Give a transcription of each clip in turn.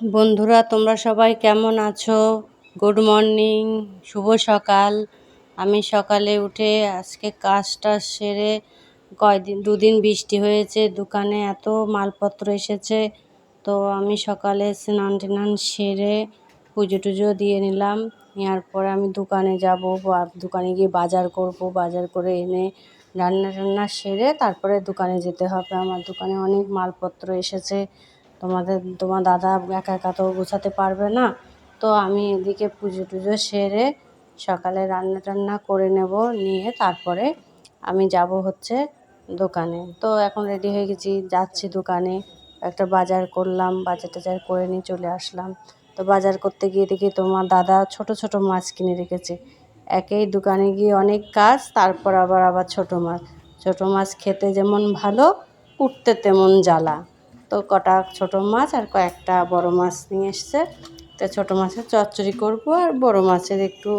বন্ধুরা, তোমরা সবাই কেমন আছো? গুড মর্নিং শুভ সকাল। আমি সকালে উঠে আজকে কাজটা সেরে কয়দিন, দুদিন বৃষ্টি হয়েছে, দোকানে এত মালপত্র এসেছে, তো আমি সকালে স্নান টান সেরে পুজো টুজো দিয়ে নিলাম, নেওয়ার পরে আমি দোকানে যাব দোকানে গিয়ে বাজার করব, বাজার করে এনে রান্না টান্না সেরে তারপরে দোকানে যেতে হবে। আমার দোকানে অনেক মালপত্র এসেছে তোমাদের, তোমার দাদা একা একা তো গোছাতে পারবে না। তো আমি এদিকে পুজো টুজো সেরে সকালে রান্না টান্না করে নেব, নিয়ে তারপরে আমি যাব হচ্ছে দোকানে। তো এখন রেডি হয়ে গেছি, যাচ্ছি দোকানে। একটা বাজার করলাম, বাজার টাজার করে নিয়ে চলে আসলাম। তো বাজার করতে গিয়ে দেখি তোমার দাদা ছোট ছোট মাছ কিনে রেখেছে। একেই দোকানে গিয়ে অনেক কাজ, তারপর আবার আবার ছোট মাছ। ছোট মাছ খেতে যেমন ভালো উঠতে তেমন জ্বালা। তো কটা ছোট মাছ আর কয়েকটা বড় মাছ নিয়ে এসছে। তো ছোটো মাছের চচ্চড়ি করব আর বড় মাছের একটু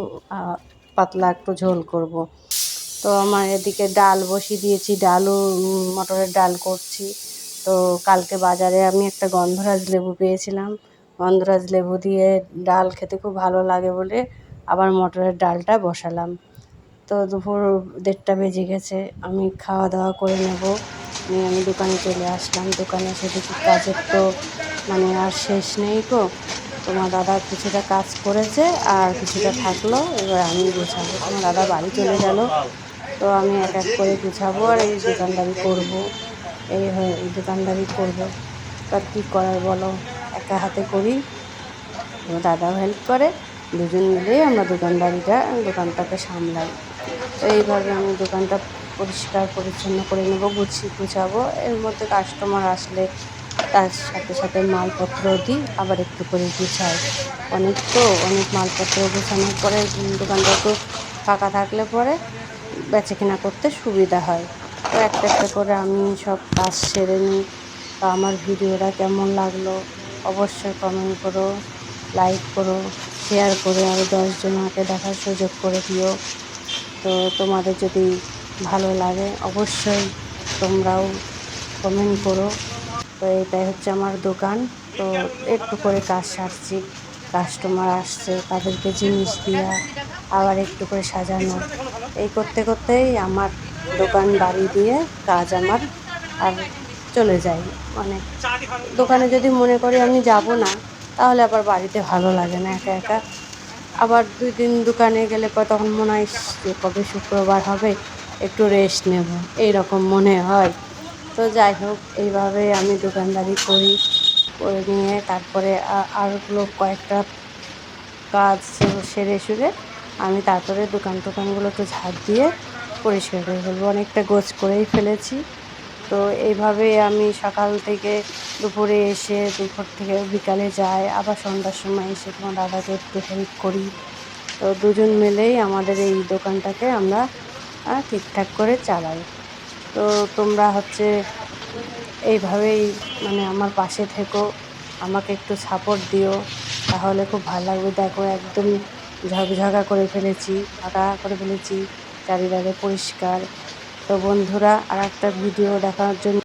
পাতলা একটু ঝোল করব। তো আমার এদিকে ডাল বসিয়ে দিয়েছি ডালও মটরের ডাল করছি। তো কালকে বাজারে আমি একটা গন্ধরাজ লেবু পেয়েছিলাম। গন্ধরাজ লেবু দিয়ে ডাল খেতে খুব ভালো লাগে বলে আবার মটরের ডালটা বসালাম। তো দুপুর দেড়টা বেজে গেছে, আমি খাওয়া দাওয়া করে নেব। নিয়ে আমি দোকানে চলে আসলাম। দোকানে এসে দেখি কাজের তো মানে আর শেষ নেই তো তোমার দাদা কিছুটা কাজ করেছে আর কিছুটা থাকল, এবার আমি গুছাবো। আমার দাদা বাড়ি চলে গেল, তো আমি এক এক করে গুছাবো আর এই দোকানদারি করব। এই এই দোকানদারি করব। তার কী করার বলো? একা হাতে করি। তোমার দাদাও হেল্প করে। দুজন মিলেই আমরা দোকানদারিটা, দোকানটাকে সামলাই। এইভাবে আমি দোকানটা পরিষ্কার, পরিচ্ছন্ন করে নেব, গুছিয়ে গুছাবো। এর মধ্যে কাস্টমার আসলে তার সাথে সাথে মালপত্র দিই, আবার একটু করে গুছাই। অনেক তো, অনেক মালপত্র গুছানোর পরে দোকানটা একটু ফাঁকা থাকলে পরে বেচে কেনা করতে সুবিধা হয়। তো একটা একটা করে আমি সব কাজ সেরে নিই। তো আমার ভিডিওটা কেমন লাগল অবশ্যই কমেন্ট করো লাইক করো শেয়ার করে আরও দশজনকে দেখার সুযোগ করে দিও। তো তোমাদের যদি ভালো লাগে, অবশ্যই তোমরাও কমেন্ট করো। তো এটাই হচ্ছে আমার দোকান। তো একটু করে কাজ সারছি কাস্টমার আসছে, তাদেরকে জিনিস দেওয়া আবার একটু করে সাজানো। এই করতে করতেই আমার দোকান বাড়ি দিয়ে কাজ আমার আর চলে যায়। মানে দোকানে যদি মনে করি আমি যাব না, তাহলে আবার বাড়িতে ভালো লাগে না একা একা। আবার দুই দিন দোকানে গেলে পর তখন মনে হয় যে কবে শুক্রবার হবে, একটু রেস্ট নেব। এই রকম মনে হয়। তো যাই হোক, এইভাবে আমি দোকানদারি করি, করে নিয়ে তারপরে আরগুলো কয়েকটা কাজ সেরে সুরে আমি তারপরে দোকান টোকানগুলো একটু ঝাঁপ দিয়ে পরিষ্কার করে ফেলব। অনেকটা গোছ করেই ফেলেছি। তো এইভাবে আমি সকাল থেকে দুপুরে এসে দুপুর থেকে বিকালে যাই, আবার সন্ধ্যার সময় এসে তোমার দাদাকে একটু হেল্প করি। তো দুজন মিলেই আমাদের এই দোকানটাকে আমরা ঠিকঠাক করে চালাই। তো তোমরা হচ্ছে এইভাবেই মানে আমার পাশে থেকো, আমাকে একটু সাপোর্ট দিও। তাহলে খুব ভালো লাগবে। দেখো একদম ঝকঝকা করে ফেলেছি ফাঁকা করে ফেলেছি, চারিধারে পরিষ্কার। তো বন্ধুরা আর একটা ভিডিও দেখানোর জন্য